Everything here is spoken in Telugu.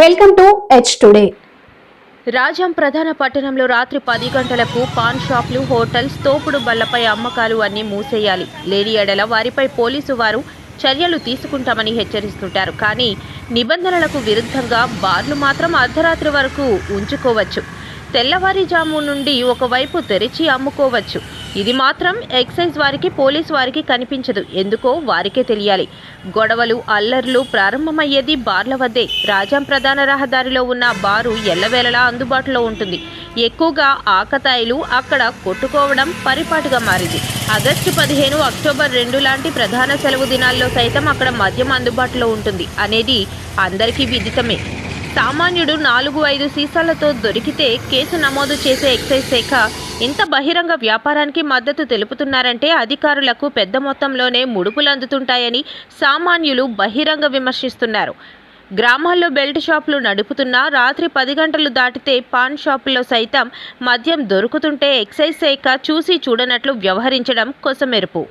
Welcome to H today Rajam ప్రధాన పట్టణంలో రాత్రి పది గంటలకు పాన్ షాపులు హోటల్స్ తోపుడు బళ్ళపై అమ్మకాలు అన్నీ మూసేయాలి. లేని ఎడల వారిపై పోలీసు వారు చర్యలు తీసుకుంటామని హెచ్చరిస్తుంటారు. కానీ నిబంధనలకు విరుద్ధంగా బార్లు మాత్రం అర్ధరాత్రి వరకు ఉంచుకోవచ్చు. తెల్లవారిజాము నుండి ఒకవైపు తెరిచి అమ్ముకోవచ్చు. ఇది మాత్రం ఎక్సైజ్ వారికి పోలీస్ వారికి కనిపించదు. ఎందుకో వారికే తెలియాలి. గొడవలు అల్లర్లు ప్రారంభమయ్యేది బార్ల వద్దే. రాజాం ప్రధాన రహదారిలో ఉన్న బారు ఎల్లవేళలా అందుబాటులో ఉంటుంది. ఎక్కువగా ఆకతాయిలు అక్కడ కొట్టుకోవడం పరిపాటుగా మారింది. ఆగస్టు పదిహేను అక్టోబర్ రెండు లాంటి ప్రధాన సెలవు దినాల్లో సైతం అక్కడ మద్యం అందుబాటులో ఉంటుంది. అనేది అందరికీ విదితమే. సామాన్యుడు నాలుగు ఐదు సీసాలతో దొరికితే కేసు నమోదు చేసే ఎక్సైజ్ శాఖ ఇంత బహిరంగ వ్యాపారానికి మద్దతు తెలుపుతున్నారంటే అధికారులకు పెద్ద మొత్తంలోనే ముడుపులు అందుతుంటాయని సామాన్యులు బహిరంగ విమర్శిస్తున్నారు. గ్రామాల్లో బెల్ట్ షాపులు నడుపుతున్నా రాత్రి పది గంటలు దాటితే పాన్ షాపుల్లో సైతం మద్యం దొరుకుతుంటే ఎక్సైజ్ శాఖ చూసి చూడనట్లు వ్యవహరించడం కొసమెరుపు.